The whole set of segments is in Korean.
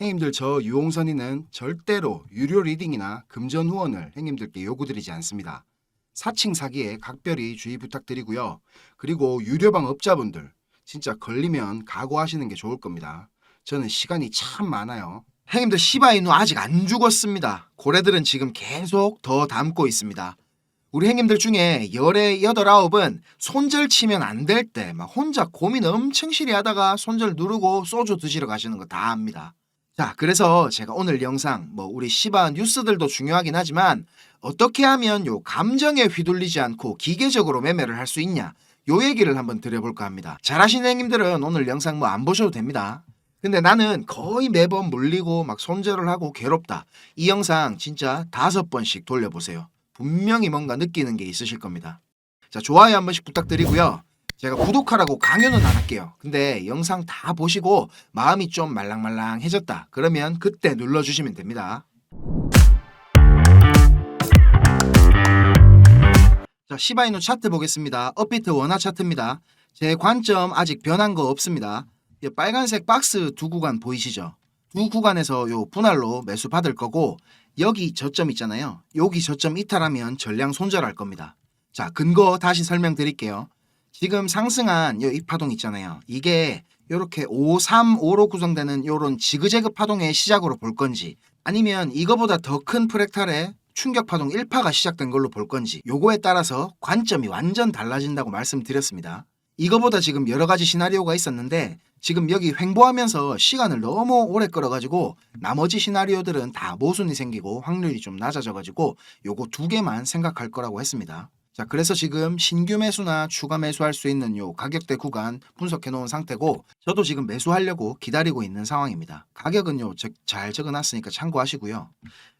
행님들 저 유홍선이는 절대로 유료 리딩이나 금전 후원을 행님들께 요구드리지 않습니다. 사칭 사기에 각별히 주의 부탁드리고요. 그리고 유료방 업자분들 진짜 걸리면 각오하시는 게 좋을 겁니다. 저는 시간이 참 많아요. 행님들 시바이누 아직 안 죽었습니다. 고래들은 지금 계속 더 담고 있습니다. 우리 행님들 중에 열의 여덟 아홉은 손절 치면 안 될 때 막 혼자 고민 엄청 시리 하다가 손절 누르고 소주 드시러 가시는 거 다 압니다. 자, 그래서 제가 오늘 영상 뭐 우리 시바 뉴스들도 중요하긴 하지만 어떻게 하면 요 감정에 휘둘리지 않고 기계적으로 매매를 할 수 있냐 요 얘기를 한번 드려볼까 합니다. 잘하시는 행님들은 오늘 영상 뭐 안 보셔도 됩니다. 근데 나는 거의 매번 물리고 막 손절을 하고 괴롭다. 이 영상 진짜 다섯 번씩 돌려보세요. 분명히 뭔가 느끼는 게 있으실 겁니다. 자, 좋아요 한 번씩 부탁드리고요. 제가 구독하라고 강요는 안 할게요. 근데 영상 다 보시고 마음이 좀 말랑말랑해졌다. 그러면 그때 눌러주시면 됩니다. 자, 시바이누 차트 보겠습니다. 업비트 원화 차트입니다. 제 관점 아직 변한 거 없습니다. 이 빨간색 박스 두 구간 보이시죠? 두 구간에서 요 분할로 매수 받을 거고 여기 저점 있잖아요. 여기 저점 이탈하면 전량 손절할 겁니다. 자, 근거 다시 설명드릴게요. 지금 상승한 요이 파동 있잖아요. 이게 요렇게 5, 3, 5로 구성되는 요런 지그재그 파동의 시작으로 볼 건지 아니면 이거보다 더 큰 프랙탈의 충격 파동 1파가 시작된 걸로 볼 건지 요거에 따라서 관점이 완전 달라진다고 말씀드렸습니다. 이거보다 지금 여러 가지 시나리오가 있었는데 지금 여기 횡보하면서 시간을 너무 오래 끌어가지고 나머지 시나리오들은 다 모순이 생기고 확률이 좀 낮아져가지고 요거 두 개만 생각할 거라고 했습니다. 자, 그래서 지금 신규 매수나 추가 매수할 수 있는 요 가격대 구간 분석해 놓은 상태고 저도 지금 매수하려고 기다리고 있는 상황입니다. 가격은 요잘 적어 놨으니까 참고하시고요.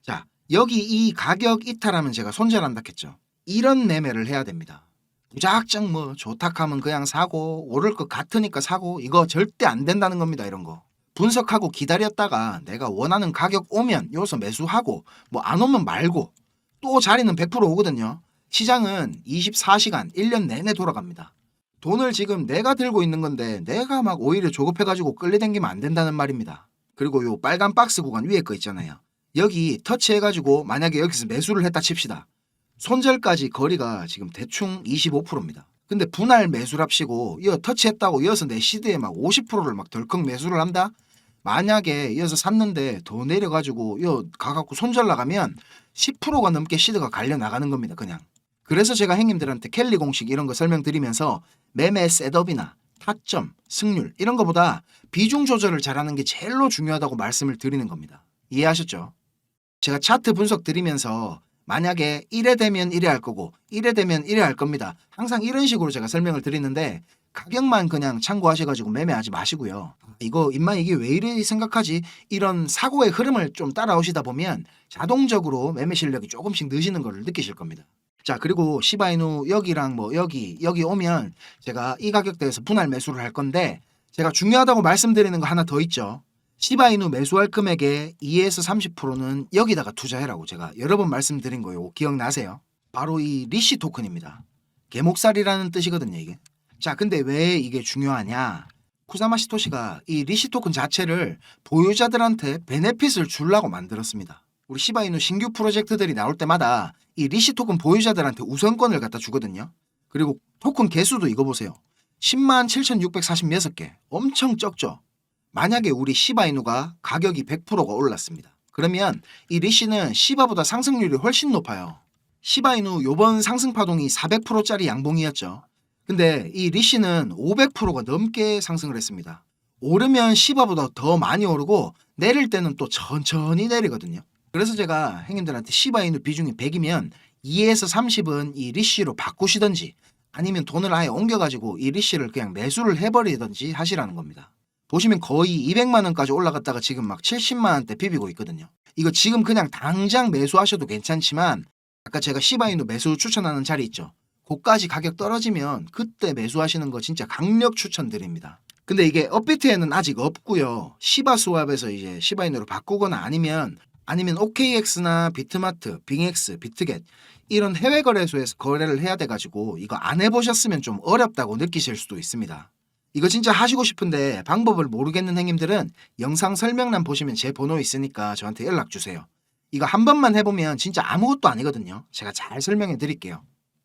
자, 여기 이 가격 이탈하면 제가 손절한다 했죠. 이런 매매를 해야 됩니다. 무작정 뭐 좋다 하면 그냥 사고 오를 것 같으니까 사고 이거 절대 안 된다는 겁니다. 이런 거. 분석하고 기다렸다가 내가 원하는 가격 오면 여기서 매수하고 뭐 안 오면 말고 또 자리는 100% 오거든요. 시장은 24시간 1년 내내 돌아갑니다. 돈을 지금 내가 들고 있는 건데 내가 막 오히려 조급해가지고 끌려당기면 안 된다는 말입니다. 그리고 요 빨간 박스 구간 위에 거 있잖아요. 여기 터치해가지고 만약에 여기서 매수를 했다 칩시다. 손절까지 거리가 지금 대충 25%입니다. 근데 분할 매수랍시고 이어 터치했다고 이어서 내 시드에 막 50%를 막 덜컥 매수를 한다? 만약에 이어서 샀는데 더 내려가지고 이어 가갖고 손절 나가면 10%가 넘게 시드가 갈려 나가는 겁니다. 그냥. 그래서 제가 형님들한테 켈리 공식 이런 거 설명드리면서 매매 셋업이나 타점, 승률 이런 거보다 비중 조절을 잘하는 게 제일로 중요하다고 말씀을 드리는 겁니다. 이해하셨죠? 제가 차트 분석 드리면서 만약에 이래 되면 이래 할 거고 이래 되면 이래 할 겁니다. 항상 이런 식으로 제가 설명을 드리는데 가격만 그냥 참고하셔가지고 매매하지 마시고요. 이거 입만 이게 왜 이래 생각하지? 이런 사고의 흐름을 좀 따라오시다 보면 자동적으로 매매 실력이 조금씩 느시는 걸 느끼실 겁니다. 자 그리고 시바이누 여기랑 뭐 여기 여기 오면 제가 이 가격대에서 분할 매수를 할 건데 제가 중요하다고 말씀드리는 거 하나 더 있죠. 시바이누 매수할 금액의 2에서 30%는 여기다가 투자해라고 제가 여러 번 말씀드린 거요. 기억나세요? 바로 이 리시 토큰입니다. 개목살이라는 뜻이거든요, 이게. 자, 근데 왜 이게 중요하냐? 쿠사마 시토시가 이 리시 토큰 자체를 보유자들한테 베네핏을 주려고 만들었습니다. 우리 시바이누 신규 프로젝트들이 나올 때마다 이 리시 토큰 보유자들한테 우선권을 갖다 주거든요. 그리고 토큰 개수도 이거 보세요. 10만 7,646개. 엄청 적죠? 만약에 우리 시바이누가 가격이 100%가 올랐습니다. 그러면 이 리시는 시바보다 상승률이 훨씬 높아요. 시바이누 요번 상승 파동이 400%짜리 양봉이었죠. 근데 이 리시는 500%가 넘게 상승을 했습니다. 오르면 시바보다 더 많이 오르고 내릴 때는 또 천천히 내리거든요. 그래서 제가 형님들한테 시바이누 비중이 100이면 2에서 30은 이 리시로 바꾸시던지 아니면 돈을 아예 옮겨가지고 이 리시를 그냥 매수를 해버리든지 하시라는 겁니다. 보시면 거의 200만 원까지 올라갔다가 지금 막 70만 원대 비비고 있거든요. 이거 지금 그냥 당장 매수하셔도 괜찮지만 아까 제가 시바이누 매수 추천하는 자리 있죠. 고까지 가격 떨어지면 그때 매수하시는 거 진짜 강력 추천드립니다. 근데 이게 업비트에는 아직 없고요. 시바 스왑에서 이제 시바이누로 바꾸거나 아니면 아니면 OKX나 비트마트, 빙엑스, 비트겟 이런 해외 거래소에서 거래를 해야 돼 가지고 이거 안 해보셨으면 좀 어렵다고 느끼실 수도 있습니다. 이거 진짜 하시고 싶은데 방법을 모르겠는 행님들은 영상 설명란 보시면 제 번호 있으니까 저한테 연락 주세요. 이거 한 번만 해보면 진짜 아무것도 아니거든요. 제가 잘 설명해 드릴게요.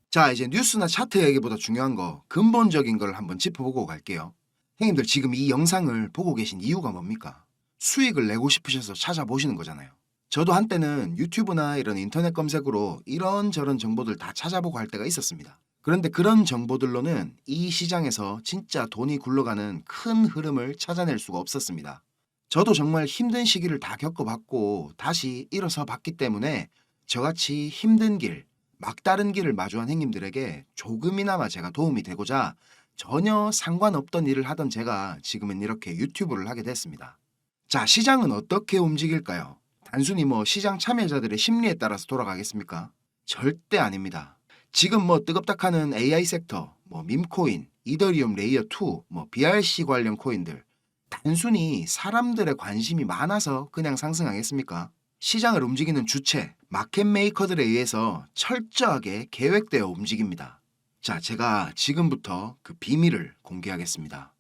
자, 이제 뉴스나 차트 얘기보다 중요한 거, 근본적인 걸 한번 짚어보고 갈게요. 형님들 지금 이 영상을 보고 계신 이유가 뭡니까? 수익을 내고 싶으셔서 찾아보시는 거잖아요. 저도 한때는 유튜브나 이런 인터넷 검색으로 이런저런 정보들 다 찾아보고 할 때가 있었습니다. 그런데 그런 정보들로는 이 시장에서 진짜 돈이 굴러가는 큰 흐름을 찾아낼 수가 없었습니다. 저도 정말 힘든 시기를 다 겪어봤고 다시 일어서 봤기 때문에 저같이 힘든 길, 막다른 길을 마주한 행님들에게 조금이나마 제가 도움이 되고자 전혀 상관없던 일을 하던 제가 지금은 이렇게 유튜브를 하게 됐습니다. 자, 시장은 어떻게 움직일까요? 단순히 뭐 시장 참여자들의 심리에 따라서 돌아가겠습니까? 절대 아닙니다. 지금 뭐 뜨겁다하는 AI 섹터, 뭐 밈코인, 이더리움 레이어 2, 뭐 BRC 관련 코인들 단순히 사람들의 관심이 많아서 그냥 상승하겠습니까? 시장을 움직이는 주체, 마켓 메이커들에 의해서 철저하게 계획되어 움직입니다. 자, 제가 지금부터 그 비밀을 공개하겠습니다.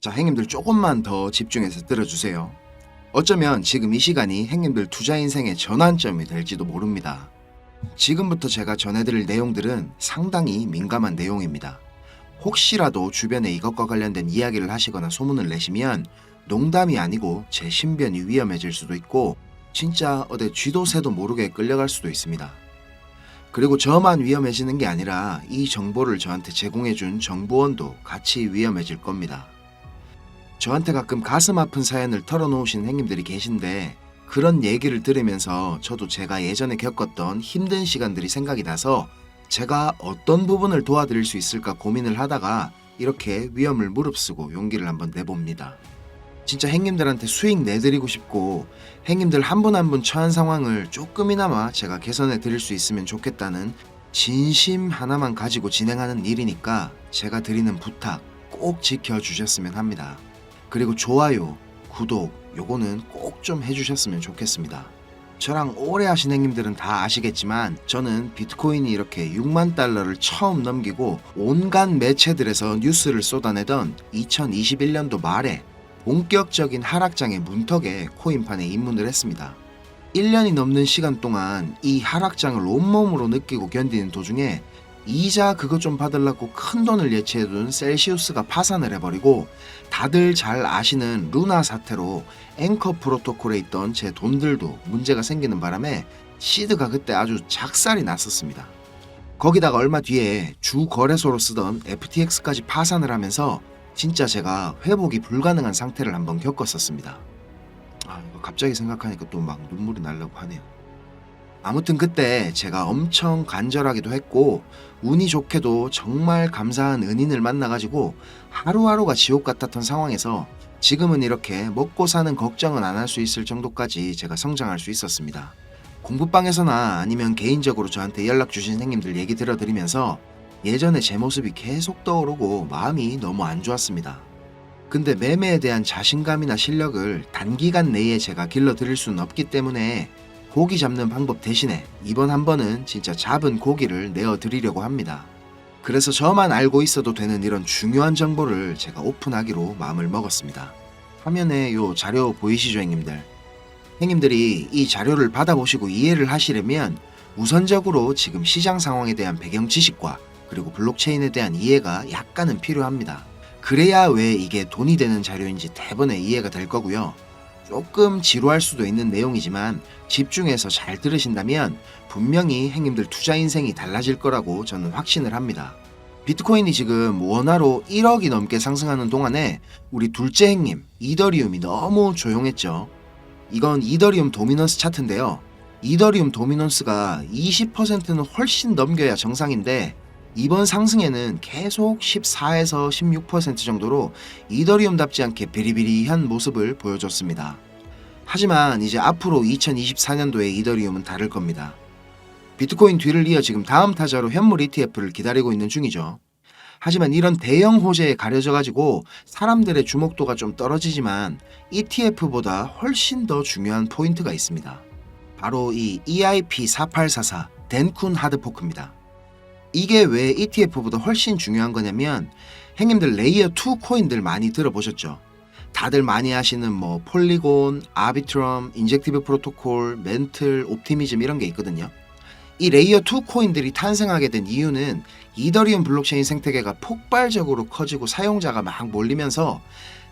자, 행님들 조금만 더 집중해서 들어주세요. 어쩌면 지금 이 시간이 행님들 투자 인생의 전환점이 될지도 모릅니다. 지금부터 제가 전해드릴 내용들은 상당히 민감한 내용입니다. 혹시라도 주변에 이것과 관련된 이야기를 하시거나 소문을 내시면 농담이 아니고 제 신변이 위험해질 수도 있고 진짜 어디 쥐도 새도 모르게 끌려갈 수도 있습니다. 그리고 저만 위험해지는 게 아니라 이 정보를 저한테 제공해준 정보원도 같이 위험해질 겁니다. 저한테 가끔 가슴 아픈 사연을 털어놓으신 행님들이 계신데 그런 얘기를 들으면서 저도 제가 예전에 겪었던 힘든 시간들이 생각이 나서 제가 어떤 부분을 도와드릴 수 있을까 고민을 하다가 이렇게 위험을 무릅쓰고 용기를 한번 내봅니다. 진짜 행님들한테 수익 내드리고 싶고 행님들 한 분 한 분 처한 상황을 조금이나마 제가 개선해 드릴 수 있으면 좋겠다는 진심 하나만 가지고 진행하는 일이니까 제가 드리는 부탁 꼭 지켜주셨으면 합니다. 그리고 좋아요, 구독 요거는 꼭 좀 해주셨으면 좋겠습니다. 저랑 오래 하신 행님들은 다 아시겠지만 저는 비트코인이 이렇게 6만 달러를 처음 넘기고 온갖 매체들에서 뉴스를 쏟아내던 2021년도 말에 본격적인 하락장의 문턱에 코인판에 입문을 했습니다. 1년이 넘는 시간 동안 이 하락장을 온몸으로 느끼고 견디는 도중에 이자 그거 좀 받으려고 큰 돈을 예치해둔 셀시우스가 파산을 해버리고 다들 잘 아시는 루나 사태로 앵커 프로토콜에 있던 제 돈들도 문제가 생기는 바람에 시드가 그때 아주 작살이 났었습니다. 거기다가 얼마 뒤에 주 거래소로 쓰던 FTX까지 파산을 하면서 진짜 제가 회복이 불가능한 상태를 한번 겪었었습니다. 아, 이거 갑자기 생각하니까 또 막 눈물이 나려고 하네요. 아무튼 그때 제가 엄청 간절하기도 했고 운이 좋게도 정말 감사한 은인을 만나가지고 하루하루가 지옥 같았던 상황에서 지금은 이렇게 먹고 사는 걱정은 안 할 수 있을 정도까지 제가 성장할 수 있었습니다. 공부방에서나 아니면 개인적으로 저한테 연락 주신 행님들 얘기 들어드리면서 예전에 제 모습이 계속 떠오르고 마음이 너무 안 좋았습니다. 근데 매매에 대한 자신감이나 실력을 단기간 내에 제가 길러드릴 수는 없기 때문에 고기 잡는 방법 대신에 이번 한 번은 진짜 잡은 고기를 내어 드리려고 합니다. 그래서 저만 알고 있어도 되는 이런 중요한 정보를 제가 오픈하기로 마음을 먹었습니다. 화면에 요 자료 보이시죠, 형님들? 형님들이 이 자료를 받아보시고 이해를 하시려면 우선적으로 지금 시장 상황에 대한 배경 지식과 그리고 블록체인에 대한 이해가 약간은 필요합니다. 그래야 왜 이게 돈이 되는 자료인지 대번에 이해가 될 거고요. 조금 지루할 수도 있는 내용이지만 집중해서 잘 들으신다면 분명히 행님들 투자 인생이 달라질 거라고 저는 확신을 합니다. 비트코인이 지금 원화로 1억이 넘게 상승하는 동안에 우리 둘째 행님 이더리움이 너무 조용했죠. 이건 이더리움 도미넌스 차트인데요. 이더리움 도미넌스가 20%는 훨씬 넘겨야 정상인데 이번 상승에는 계속 14에서 16% 정도로 이더리움답지 않게 비리비리한 모습을 보여줬습니다. 하지만 이제 앞으로 2024년도에 이더리움은 다를 겁니다. 비트코인 뒤를 이어 지금 다음 타자로 현물 ETF를 기다리고 있는 중이죠. 하지만 이런 대형 호재에 가려져 가지고 사람들의 주목도가 좀 떨어지지만 ETF보다 훨씬 더 중요한 포인트가 있습니다. 바로 이 E EIP4844 덴쿤 하드포크입니다. 이게 왜 ETF보다 훨씬 중요한 거냐면 행님들 레이어 2 코인들 많이 들어보셨죠? 다들 많이 하시는 뭐 폴리곤, 아비트럼, 인젝티브 프로토콜, 멘틀, 옵티미즘 이런 게 있거든요. 이 레이어 2 코인들이 탄생하게 된 이유는 이더리움 블록체인 생태계가 폭발적으로 커지고 사용자가 막 몰리면서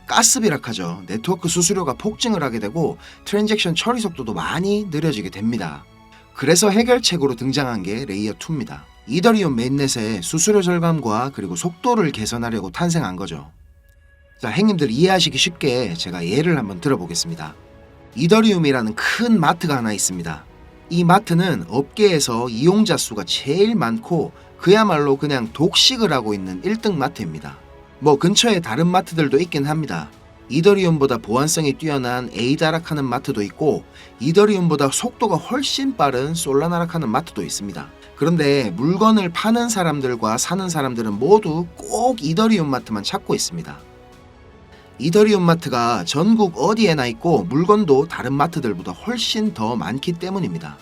가스비락하죠. 네트워크 수수료가 폭증을 하게 되고 트랜잭션 처리 속도도 많이 느려지게 됩니다. 그래서 해결책으로 등장한 게 레이어 2입니다. 이더리움 메인넷의 수수료 절감과 그리고 속도를 개선하려고 탄생한 거죠. 자, 행님들 이해하시기 쉽게 제가 예를 한번 들어보겠습니다. 이더리움이라는 큰 마트가 하나 있습니다. 이 마트는 업계에서 이용자 수가 제일 많고 그야말로 그냥 독식을 하고 있는 1등 마트입니다. 뭐 근처에 다른 마트들도 있긴 합니다. 이더리움보다 보안성이 뛰어난 에이다락하는 마트도 있고 이더리움보다 속도가 훨씬 빠른 솔라나락하는 마트도 있습니다. 그런데 물건을 파는 사람들과 사는 사람들은 모두 꼭 이더리움 마트만 찾고 있습니다. 이더리움 마트가 전국 어디에나 있고 물건도 다른 마트들보다 훨씬 더 많기 때문입니다.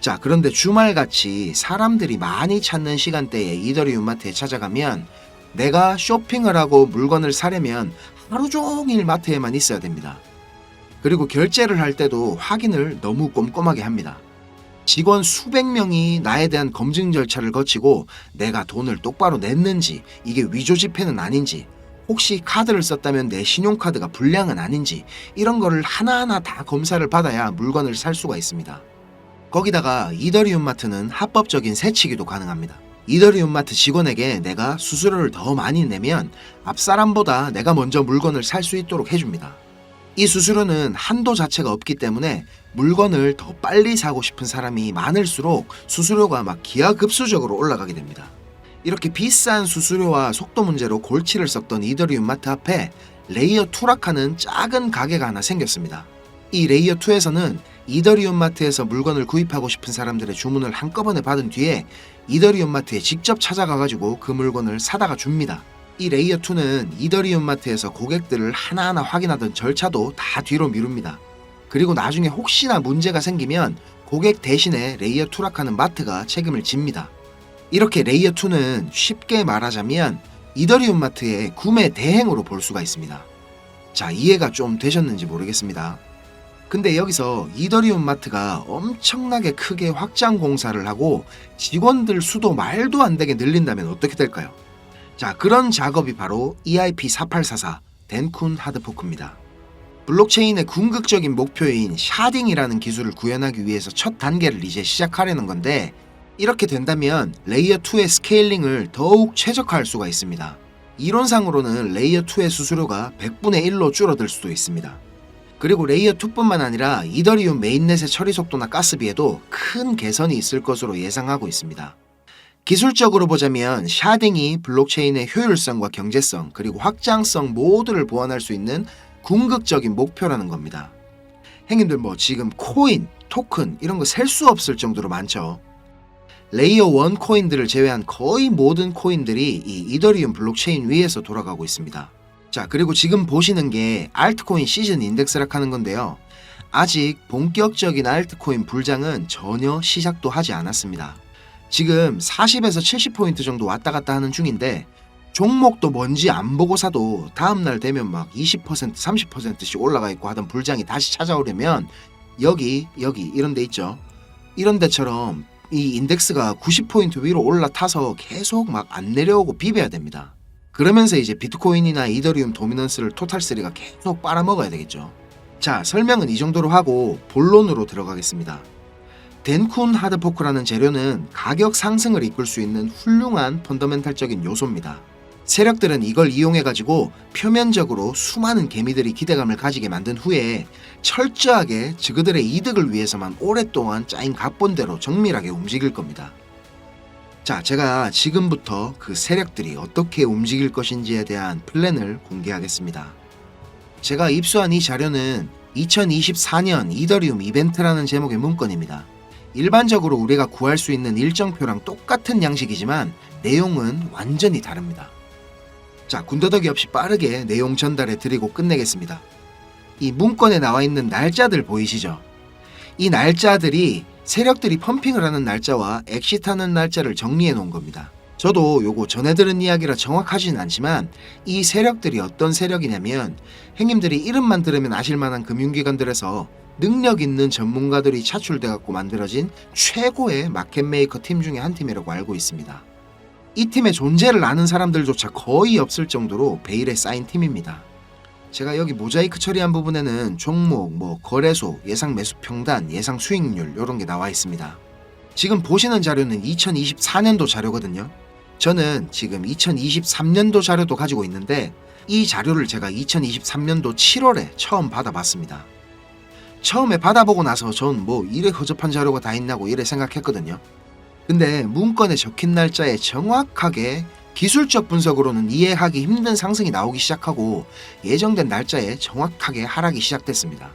자, 그런데 주말같이 사람들이 많이 찾는 시간대에 이더리움 마트에 찾아가면 내가 쇼핑을 하고 물건을 사려면 하루 종일 마트에만 있어야 됩니다. 그리고 결제를 할 때도 확인을 너무 꼼꼼하게 합니다. 직원 수백 명이 나에 대한 검증 절차를 거치고 내가 돈을 똑바로 냈는지, 이게 위조 지폐는 아닌지, 혹시 카드를 썼다면 내 신용카드가 불량은 아닌지, 이런 거를 하나하나 다 검사를 받아야 물건을 살 수가 있습니다. 거기다가 이더리움 마트는 합법적인 세치기도 가능합니다. 이더리움 마트 직원에게 내가 수수료를 더 많이 내면 앞 사람보다 내가 먼저 물건을 살 수 있도록 해줍니다. 이 수수료는 한도 자체가 없기 때문에 물건을 더 빨리 사고 싶은 사람이 많을수록 수수료가 막 기하급수적으로 올라가게 됩니다. 이렇게 비싼 수수료와 속도 문제로 골치를 썩던 이더리움 마트 앞에 레이어 2락하는 작은 가게가 하나 생겼습니다. 이 레이어 2에서는 이더리움 마트에서 물건을 구입하고 싶은 사람들의 주문을 한꺼번에 받은 뒤에 이더리움 마트에 직접 찾아가가지고 그 물건을 사다가 줍니다. 이 레이어 2는 이더리움 마트에서 고객들을 하나하나 확인하던 절차도 다 뒤로 미룹니다. 그리고 나중에 혹시나 문제가 생기면 고객 대신에 레이어 2락 하는 마트가 책임을 집니다. 이렇게 레이어 2는 쉽게 말하자면 이더리움 마트의 구매 대행으로 볼 수가 있습니다. 자, 이해가 좀 되셨는지 모르겠습니다. 근데 여기서 이더리움 마트가 엄청나게 크게 확장 공사를 하고 직원들 수도 말도 안 되게 늘린다면 어떻게 될까요? 자, 그런 작업이 바로 E EIP4844 덴쿤 하드포크입니다. 블록체인의 궁극적인 목표인 샤딩이라는 기술을 구현하기 위해서 첫 단계를 이제 시작하려는 건데 이렇게 된다면 레이어 2의 스케일링을 더욱 최적화할 수가 있습니다. 이론상으로는 레이어 2의 수수료가 100분의 1로 줄어들 수도 있습니다. 그리고 레이어 2뿐만 아니라 이더리움 메인넷의 처리 속도나 가스비에도 큰 개선이 있을 것으로 예상하고 있습니다. 기술적으로 보자면 샤딩이 블록체인의 효율성과 경제성 그리고 확장성 모두를 보완할 수 있는 궁극적인 목표라는 겁니다. 행님들 뭐 지금 코인, 토큰 이런 거 셀 수 없을 정도로 많죠. 레이어 1 코인들을 제외한 거의 모든 코인들이 이 이더리움 블록체인 위에서 돌아가고 있습니다. 자, 그리고 지금 보시는 게 알트코인 시즌 인덱스락 하는 건데요. 아직 본격적인 알트코인 불장은 전혀 시작도 하지 않았습니다. 지금 40에서 70포인트 정도 왔다 갔다 하는 중인데 종목도 뭔지 안 보고 사도 다음날 되면 막 20% 30%씩 올라가 있고 하던 불장이 다시 찾아오려면 여기 여기 이런 데 있죠. 이런 데처럼 이 인덱스가 90포인트 위로 올라타서 계속 막 안 내려오고 비벼야 됩니다. 그러면서 이제 비트코인이나 이더리움 도미넌스를 토탈3가 계속 빨아먹어야 되겠죠. 자, 설명은 이 정도로 하고 본론으로 들어가겠습니다. 덴쿤 하드포크라는 재료는 가격 상승을 이끌 수 있는 훌륭한 펀더멘탈적인 요소입니다. 세력들은 이걸 이용해가지고 표면적으로 수많은 개미들이 기대감을 가지게 만든 후에 철저하게 그들의 이득을 위해서만 오랫동안 짜인 각본대로 정밀하게 움직일 겁니다. 자, 제가 지금부터 그 세력들이 어떻게 움직일 것인지에 대한 플랜을 공개하겠습니다. 제가 입수한 이 자료는 2024년 이더리움 이벤트라는 제목의 문건입니다. 일반적으로 우리가 구할 수 있는 일정표랑 똑같은 양식이지만 내용은 완전히 다릅니다. 자, 군더더기 없이 빠르게 내용 전달해 드리고 끝내겠습니다. 이 문건에 나와 있는 날짜들 보이시죠? 이 날짜들이 세력들이 펌핑을 하는 날짜와 엑시트하는 날짜를 정리해 놓은 겁니다. 저도 요거 전해 들은 이야기라 정확하진 않지만 이 세력들이 어떤 세력이냐면 행님들이 이름만 들으면 아실 만한 금융기관들에서 능력 있는 전문가들이 차출돼 갖고 만들어진 최고의 마켓 메이커 팀 중에 한 팀이라고 알고 있습니다. 이 팀의 존재를 아는 사람들조차 거의 없을 정도로 베일에 쌓인 팀입니다. 제가 여기 모자이크 처리한 부분에는 종목, 뭐 거래소, 예상 매수 평단, 예상 수익률 이런 게 나와 있습니다. 지금 보시는 자료는 2024년도 자료거든요. 저는 지금 2023년도 자료도 가지고 있는데 이 자료를 제가 2023년도 7월에 처음 받아봤습니다. 처음에 받아보고 나서 전 뭐 이래 허접한 자료가 다 있나고 이래 생각했거든요. 근데 문건에 적힌 날짜에 정확하게 기술적 분석으로는 이해하기 힘든 상승이 나오기 시작하고 예정된 날짜에 정확하게 하락이 시작됐습니다.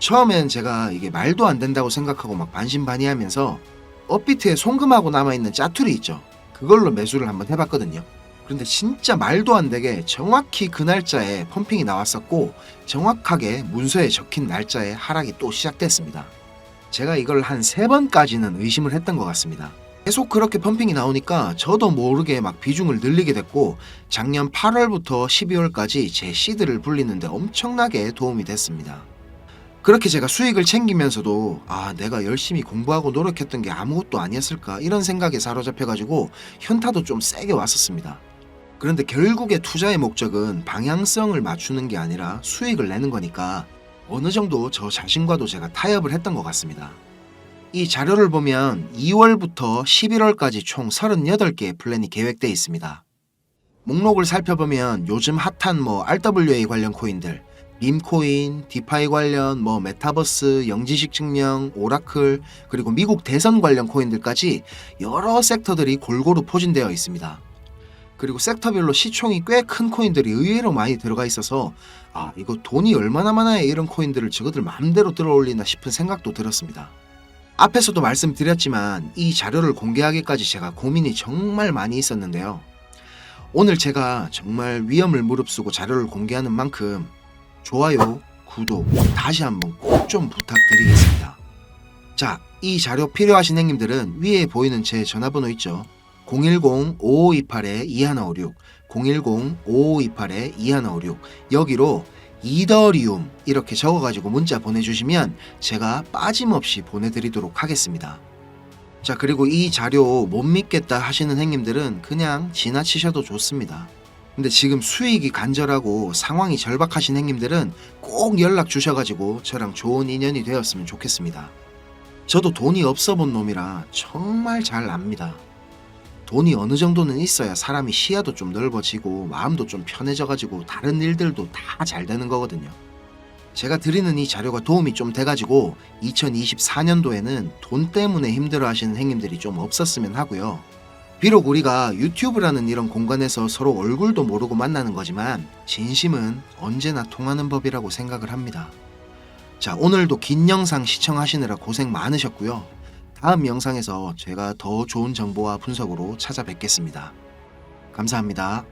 처음엔 제가 이게 말도 안 된다고 생각하고 막 반신반의하면서 업비트에 송금하고 남아있는 짜투리 있죠. 그걸로 매수를 한번 해봤거든요. 그런데 진짜 말도 안 되게 정확히 그 날짜에 펌핑이 나왔었고 정확하게 문서에 적힌 날짜에 하락이 또 시작됐습니다. 제가 이걸 한 세 번까지는 의심을 했던 것 같습니다. 계속 그렇게 펌핑이 나오니까 저도 모르게 막 비중을 늘리게 됐고 작년 8월부터 12월까지 제 시드를 불리는데 엄청나게 도움이 됐습니다. 그렇게 제가 수익을 챙기면서도 아 내가 열심히 공부하고 노력했던 게 아무것도 아니었을까 이런 생각에 사로잡혀가지고 현타도 좀 세게 왔었습니다. 그런데 결국에 투자의 목적은 방향성을 맞추는 게 아니라 수익을 내는 거니까 어느 정도 저 자신과도 제가 타협을 했던 것 같습니다. 이 자료를 보면 2월부터 11월까지 총 38개의 플랜이 계획되어 있습니다. 목록을 살펴보면 요즘 핫한 뭐 RWA 관련 코인들, 밈코인, 디파이 관련 뭐 메타버스, 영지식 증명, 오라클, 그리고 미국 대선 관련 코인들까지 여러 섹터들이 골고루 포진되어 있습니다. 그리고 섹터별로 시총이 꽤 큰 코인들이 의외로 많이 들어가 있어서 아 이거 돈이 얼마나 많아야 이런 코인들을 저거들 마음대로 들어올리나 싶은 생각도 들었습니다. 앞에서도 말씀드렸지만 이 자료를 공개하기까지 제가 고민이 정말 많이 있었는데요. 오늘 제가 정말 위험을 무릅쓰고 자료를 공개하는 만큼 좋아요, 구독 다시 한번 꼭 좀 부탁드리겠습니다. 자, 이 자료 필요하신 행님들은 위에 보이는 제 전화번호 있죠. 010-5528-2156, 010-5528-2156 여기로 이더리움 이렇게 적어가지고 문자 보내주시면 제가 빠짐없이 보내드리도록 하겠습니다. 자 그리고 이 자료 못 믿겠다 하시는 행님들은 그냥 지나치셔도 좋습니다. 근데 지금 수익이 간절하고 상황이 절박하신 행님들은 꼭 연락 주셔가지고 저랑 좋은 인연이 되었으면 좋겠습니다. 저도 돈이 없어 본 놈이라 정말 잘 압니다. 돈이 어느 정도는 있어야 사람이 시야도 좀 넓어지고 마음도 좀 편해져가지고 다른 일들도 다 잘 되는 거거든요. 제가 드리는 이 자료가 도움이 좀 돼가지고 2024년도에는 돈 때문에 힘들어 하시는 행님들이 좀 없었으면 하고요. 비록 우리가 유튜브라는 이런 공간에서 서로 얼굴도 모르고 만나는 거지만 진심은 언제나 통하는 법이라고 생각을 합니다. 자, 오늘도 긴 영상 시청하시느라 고생 많으셨고요. 다음 영상에서 제가 더 좋은 정보와 분석으로 찾아뵙겠습니다. 감사합니다.